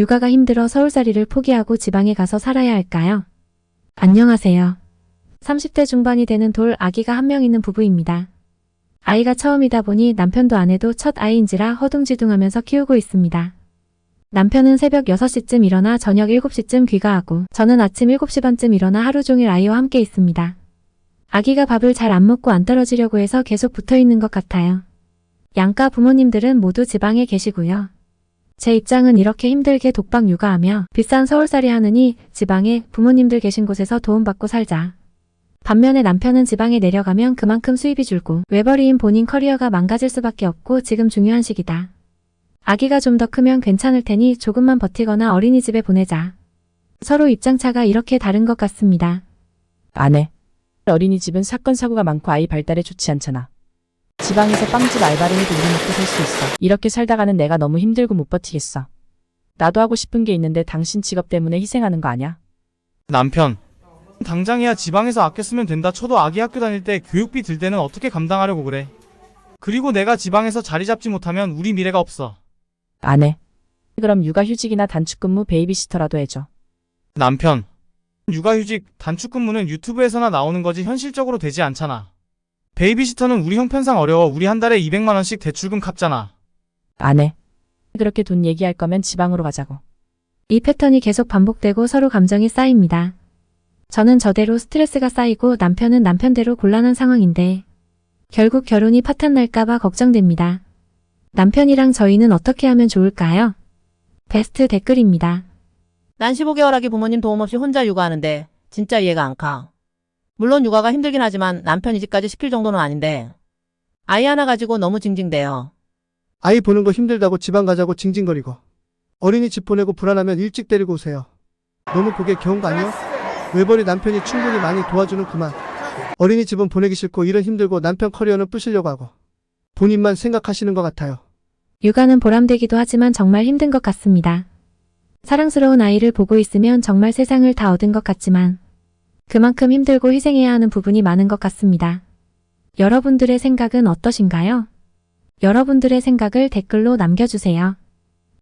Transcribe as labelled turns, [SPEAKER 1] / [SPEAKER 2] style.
[SPEAKER 1] 육아가 힘들어 서울살이를 포기하고 지방에 가서 살아야 할까요? 안녕하세요. 30대 중반이 되는 돌 아기가 한 명 있는 부부입니다. 아이가 처음이다 보니 남편도 아내도 첫 아이인지라 허둥지둥하면서 키우고 있습니다. 남편은 새벽 6시쯤 일어나 저녁 7시쯤 귀가하고 저는 아침 7시 반쯤 일어나 하루 종일 아이와 함께 있습니다. 아기가 밥을 잘 안 먹고 안 떨어지려고 해서 계속 붙어 있는 것 같아요. 양가 부모님들은 모두 지방에 계시고요. 제 입장은 이렇게 힘들게 독박 육아하며 비싼 서울살이 하느니 지방에 부모님들 계신 곳에서 도움받고 살자. 반면에 남편은 지방에 내려가면 그만큼 수입이 줄고 외벌이인 본인 커리어가 망가질 수밖에 없고 지금 중요한 시기다. 아기가 좀 더 크면 괜찮을 테니 조금만 버티거나 어린이집에 보내자. 서로 입장차가 이렇게 다른 것 같습니다.
[SPEAKER 2] 아내. 어린이집은 사건 사고가 많고 아이 발달에 좋지 않잖아. 지방에서 빵집 알바를 해도 우리 먹고 살 수 있어. 이렇게 살다가는 내가 너무 힘들고 못 버티겠어. 나도 하고 싶은 게 있는데 당신 직업 때문에 희생하는 거 아냐?
[SPEAKER 3] 남편. 당장이야 지방에서 아껴 쓰면 된다 쳐도 아기 학교 다닐 때 교육비 들 때는 어떻게 감당하려고 그래. 그리고 내가 지방에서 자리 잡지 못하면 우리 미래가 없어.
[SPEAKER 2] 아내. 그럼 육아휴직이나 단축근무 베이비시터라도 해줘.
[SPEAKER 3] 남편. 육아휴직, 단축근무는 유튜브에서나 나오는 거지 현실적으로 되지 않잖아. 베이비시터는 우리 형편상 어려워 우리 한 달에 200만원씩 대출금 갚잖아.
[SPEAKER 2] 아내. 그렇게 돈 얘기할 거면 지방으로 가자고.
[SPEAKER 1] 이 패턴이 계속 반복되고 서로 감정이 쌓입니다. 저는 저대로 스트레스가 쌓이고 남편은 남편대로 곤란한 상황인데 결국 결혼이 파탄 날까봐 걱정됩니다. 남편이랑 저희는 어떻게 하면 좋을까요? 베스트 댓글입니다.
[SPEAKER 4] 난 15개월 아기 부모님 도움 없이 혼자 육아하는데 진짜 이해가 안 가. 물론 육아가 힘들긴 하지만 남편 이집까지 시킬 정도는 아닌데 아이 하나 가지고 너무 징징대요.
[SPEAKER 5] 아이 보는 거 힘들다고 지방 가자고 징징거리고 어린이 집 보내고 불안하면 일찍 데리고 오세요. 너무 그게 겨운 거 아니요? 외벌이 남편이 충분히 많이 도와주는 그만. 어린이 집은 보내기 싫고 일은 힘들고 남편 커리어는 부시려고 하고 본인만 생각하시는 것 같아요.
[SPEAKER 1] 육아는 보람되기도 하지만 정말 힘든 것 같습니다. 사랑스러운 아이를 보고 있으면 정말 세상을 다 얻은 것 같지만 그만큼 힘들고 희생해야 하는 부분이 많은 것 같습니다. 여러분들의 생각은 어떠신가요? 여러분들의 생각을 댓글로 남겨주세요.